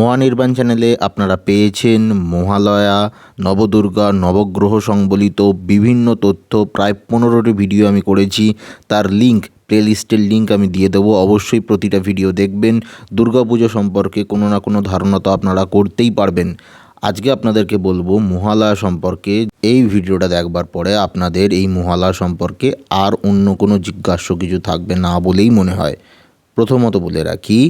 মহানির্বাণ চ্যানেলে আপনারা পেয়েছেন মহালয়া, নবদুর্গা, নবগ্রহ সংবলিত বিভিন্ন তথ্য। প্রায় পনেরোটি ভিডিও আমি করেছি। তার লিঙ্ক প্লেলিস্টের লিঙ্ক আমি দিয়ে দেবো। অবশ্যই প্রতিটা ভিডিও দেখবেন। দুর্গাপুজো সম্পর্কে কোনো না কোনো ধারণা তো আপনারা করতেই পারবেন। আজকে আপনাদেরকে বলব মহালয়া সম্পর্কে। এই ভিডিওটা দেখবার পরে আপনাদের এই মহালয়া সম্পর্কে আর অন্য কোনো জিজ্ঞাস্য কিছু থাকবে না বলেই মনে হয়। প্রথমত বলে রাখি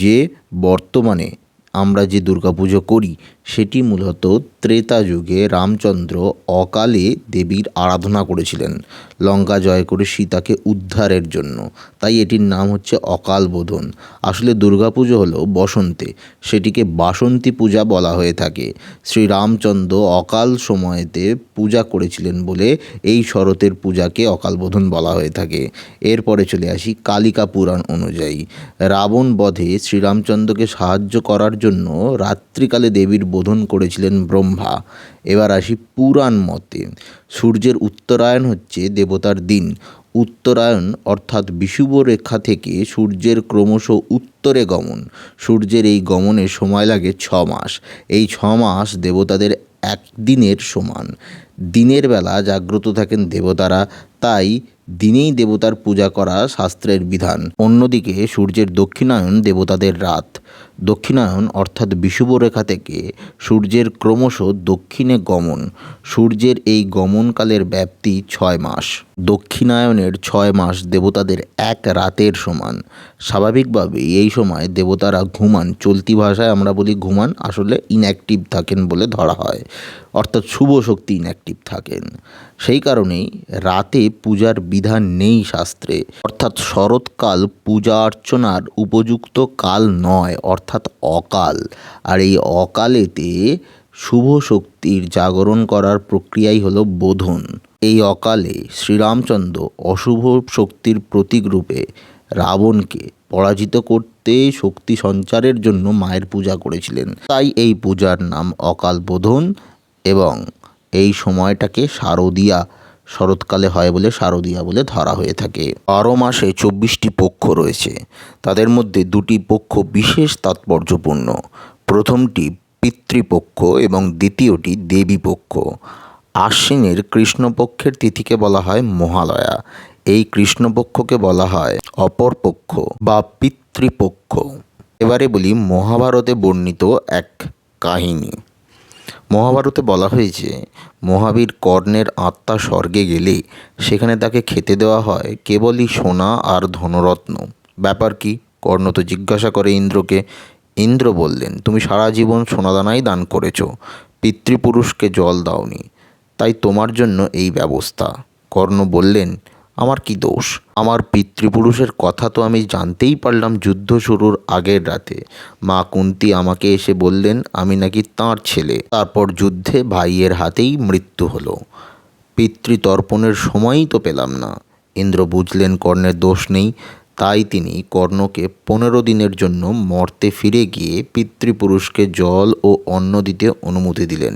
যে, বর্তমানে আমরা যে দুর্গাপুজো করি সেটি মূলত ত্রেতা যুগে রামচন্দ্র অকালে দেবীর আরাধনা করেছিলেন। লঙ্কা জয় করে সীতাকে উদ্ধারের জন্য। তাই এটির নাম হচ্ছে অকাল বোধন। আসলে দুর্গাপুজো হলো বসন্তে। সেটিকে বাসন্তী পূজা বলা হয়ে থাকে। শ্রী রামচন্দ্র অকাল সময়তে পূজা করেছিলেন বলে এই শরতের পূজাকে অকাল বোধন বলা হয়ে থাকে। এরপরে চলে আসি কালিকা পুরাণ অনুযায়ী। রাবণ বধে শ্রীরামচন্দ্রকে সাহায্য করার জন্য রাত্রিকালে দেবীর বোধন করেছিলেন ব্রহ্মা। এবার আসি পুরাণ মতে। সূর্যের উত্তরায়ণ হচ্ছে দেবতার দিন। উত্তরায়ণ অর্থাৎ বিষুব রেখা থেকে সূর্যের ক্রমশ উত্তরে গমন। সূর্যের এই গমনে সময় লাগে ছ মাস। এই ছ মাস দেবতাদের একদিনের সমান। দিনের বেলা জাগ্রত থাকেন দেবতারা তাই দিনেই দেবতার পূজা করা শাস্ত্রের বিধান। অন্যদিকে সূর্যের দক্ষিণায়ন দেবতাদের রাত। দক্ষিণায়ন অর্থাৎ বিষুব রেখা থেকে সূর্যের ক্রমশ দক্ষিণে গমন। সূর্যের এই গমনকালের ব্যাপ্তি ছয় মাস। দক্ষিণায়নের ছয় মাস দেবতাদের এক রাতের সমান। স্বাভাবিকভাবেই এই সময় দেবতারা ঘুমান। চলতি ভাষায় আমরা বলি ঘুমান, আসলে ইনঅ্যাক্টিভ থাকেন বলে ধরা হয়। অর্থাৎ শুভ শক্তি ইনঅ্যাক্টিভ থাকেন। সেই কারণেই রাতে পূজার বিধান নেই শাস্ত্রে। অর্থাৎ শরৎকাল পূজা অর্চনার উপযুক্ত কাল নয়, অর্থাৎ অকাল। আর এই অকালেতে শুভ শক্তির জাগরণ করার প্রক্রিয়াই হলো বোধন। এই অকালে শ্রীরামচন্দ্র অশুভ শক্তির প্রতীক রূপে রাবণকে পরাজিত করতে শক্তি সঞ্চারের জন্য মায়ের পূজা করেছিলেন। তাই এই পূজার নাম অকাল বোধন। এবং এই সময়টাকে শারদীয়া, শরৎকালে হয় বলে শারদীয়া বলে ধরা হয়ে থাকে। বারো মাসে চব্বিশটি পক্ষ রয়েছে। তাদের মধ্যে দুটি পক্ষ বিশেষ তাৎপর্যপূর্ণ। প্রথমটি পিতৃপক্ষ এবং দ্বিতীয়টি দেবী পক্ষ আশ্বিনের কৃষ্ণপক্ষের তিথিকে বলা হয় মহালয়া। এই কৃষ্ণপক্ষকে বলা হয় অপরপক্ষ বা পিতৃপক্ষ। এবারে বলি মহাভারতে বর্ণিত এক কাহিনী। মহাভারতে বলা হয়েছে, মহাবীর কর্ণের আত্মা স্বর্গে গেলে সেখানে তাকে খেতে দেওয়া হয় কেবলই সোনা আর ধনরত্ন। ব্যাপার কি? কর্ণ তো জিজ্ঞাসা করে ইন্দ্রকে, ইন্দ্র বললেন, তুমি সারা জীবন সোনাদানাই দান করেছ, পিতৃপুরুষকে জল দাওনি, তাই তোমার জন্য এই ব্যবস্থা। কর্ণ বললেন আমার কি দোষ? আমার পিতৃপুরুষের কথা তো আমি জানতেই পারলাম যুদ্ধ শুরুর আগের রাতে। মা কুন্তি আমাকে এসে বললেন, আমি নাকি তাঁর ছেলে। তারপর যুদ্ধে ভাইয়ের হাতেই মৃত্যু হলো। পিতৃতর্পণের সময়ই তো পেলাম না। ইন্দ্র বুঝলেন কর্ণের দোষ নেই। তাই তিনি কর্ণকে পনেরো দিনের জন্য মর্তে ফিরে গিয়ে পিতৃপুরুষকে জল ও অন্ন দিতে অনুমতি দিলেন।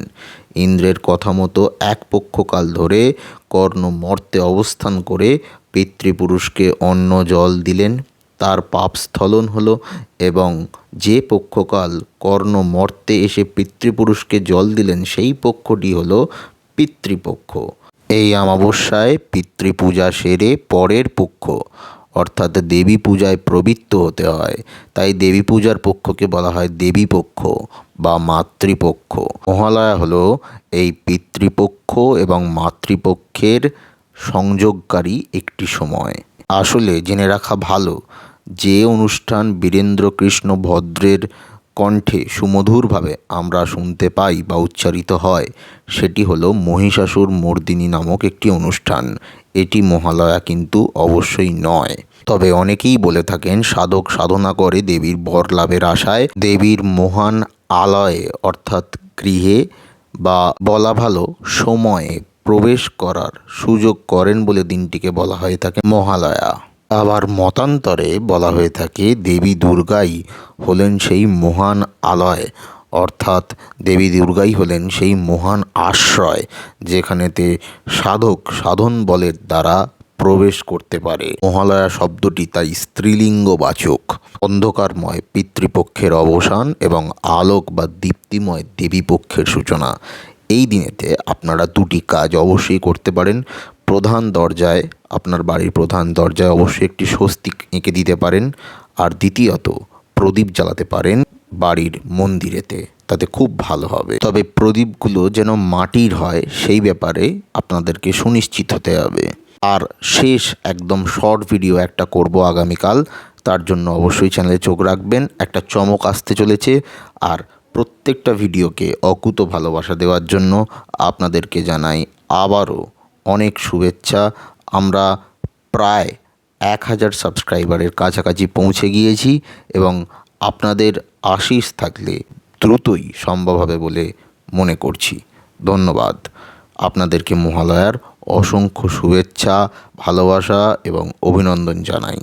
ইন্দ্রের কথা মতো এক পক্ষকাল ধরে কর্ণ মর্তে অবস্থান করে পিতৃপুরুষকে অন্ন, জল দিলেন। তার পাপ স্থলন হলো এবং যে পক্ষকাল কর্ণ মর্তে এসে পিতৃপুরুষকে জল দিলেন, সেই পক্ষটি হলো পিতৃপক্ষ। এই অমাবস্যায় পিতৃপূজা সেরে পরের পক্ষ। অর্থাৎ দেবী পূজায় প্রবৃত্ত হতে হয়। তাই দেবী পূজার পক্ষকে বলা হয় দেবী পক্ষ বা মাতৃপক্ষ। মহালয়া হলো এই পিতৃপক্ষ এবং মাতৃপক্ষের সংযোগকারী একটি সময়। আসলে জেনে রাখা ভালো যে অনুষ্ঠান বীরেন্দ্র কৃষ্ণ ভদ্রের কণ্ঠে সুমধুরভাবে আমরা শুনতে পাই বা উচ্চারিত হয়, সেটি হলো মহিষাসুর মর্দিনী নামক একটি অনুষ্ঠান। এটি মহালয়া কিন্তু অবশ্যই নয়। তবে অনেকেই বলে থাকেন সাধক সাধনা করে দেবীর বর লাভের আশায় দেবীর মহান আলয়ে, অর্থাৎ গৃহে বা বলা ভালো সময়ে প্রবেশ করার সুযোগ করেন বলে দিনটিকে বলা হয়ে থাকে মহালয়া। আবার মতান্তরে বলা হয়ে থাকে দেবী দুর্গাই হলেন সেই মহান আলয়, অর্থাৎ দেবী দুর্গাই হলেন সেই মহান আশ্রয়, যেখানেতে সাধক সাধন বলের দ্বারা প্রবেশ করতে পারে। মহালয়া শব্দটি তাই স্ত্রীলিঙ্গবাচক অন্ধকারময় পিতৃপক্ষের অবসান এবং আলোক বা দীপ্তিময় দেবীপক্ষের সূচনা। এই দিনেতে আপনারা দুটি কাজ অবশ্যই করতে পারেন। প্রধান দরজায়, আপনার বাড়ির প্রধান দরজায় অবশ্যই একটি স্বস্তিক এঁকে দিতে পারেন। আর দ্বিতীয়ত, প্রদীপ জ্বালাতে পারেন বাড়ির মন্দিরেতে। তাতে খুব ভালো হবে। তবে প্রদীপগুলো যেন মাটির হয়, সেই ব্যাপারে আপনাদেরকে সুনিশ্চিত হতে হবে। আর শেষ একদম শর্ট ভিডিও একটা করব আগামীকাল। তার জন্য অবশ্যই চ্যানেলে চোখ রাখবেন। একটা চমক আসতে চলেছে। আর প্রত্যেকটা ভিডিওকে অকুত ভালোবাসা দেওয়ার জন্য আপনাদেরকে জানাই আবারও অনেক শুভেচ্ছা। আমরা প্রায় এক হাজার সাবস্ক্রাইবারের কাছাকাছি পৌঁছে গিয়েছি এবং আপনাদের আশিস থাকলে দ্রুতই সম্ভব হবে বলে মনে করছি। ধন্যবাদ। আপনাদেরকে মহালয়ার অসংখ্য শুভেচ্ছা ভালোবাসা এবং অভিনন্দন জানাই।